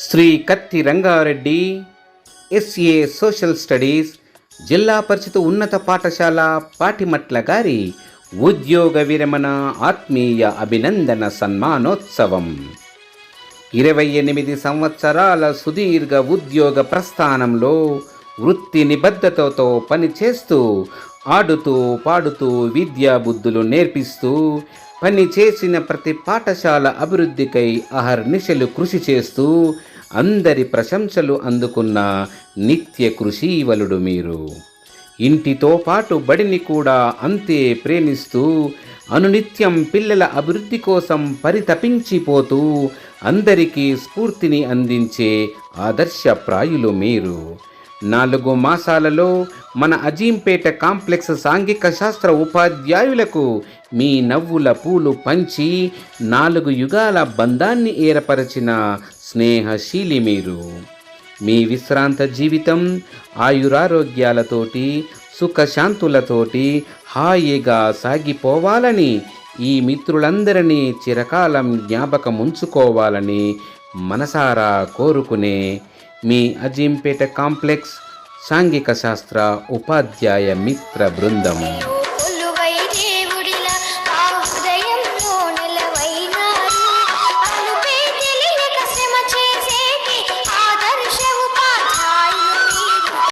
శ్రీ కత్తి Rangareddy SA social studies జిల్లా పరిషత్ ఉన్నత పాఠశాల పాటిమట్ల గారి ఉద్యోగ విరమణ ఆత్మీయ అభినందన సన్మానోత్సవం. ఇరవై ఎనిమిది సంవత్సరాల సుదీర్ఘ ఉద్యోగ ప్రస్థానంలో వృత్తి నిబద్ధతతో పనిచేస్తూ ఆడుతూ పాడుతూ విద్యా బుద్ధులు నేర్పిస్తూ పని చేసిన ప్రతి పాఠశాల అభివృద్ధికై అహర్నిశలు కృషి చేస్తూ అందరి ప్రశంసలు అందుకున్న నిత్య కృషీవలుడు మీరు. ఇంటితో పాటు బడిని కూడా అంతే ప్రేమిస్తూ అనునిత్యం పిల్లల అభివృద్ధి కోసం పరితపించిపోతూ అందరికీ స్ఫూర్తిని అందించే ఆదర్శప్రాయులు మీరు. నాలుగు మాసాలలో మన అజీంపేట కాంప్లెక్స్ సాంఘిక శాస్త్ర ఉపాధ్యాయులకు మీ నవ్వుల పూలు పంచి నాలుగు యుగాల బంధాన్ని ఏర్పరచిన స్నేహశీలి మీరు. మీ విశ్రాంత జీవితం ఆయురారోగ్యాలతోటి సుఖశాంతులతోటి హాయిగా సాగిపోవాలని ఈ మిత్రులందరినీ చిరకాలం జ్ఞాపకం ఉంచుకోవాలని మనసారా కోరుకునే మీ అజీంపేట కాంప్లెక్స్ సాంఘిక శాస్త్ర ఉపాధ్యాయ మిత్ర బృందము.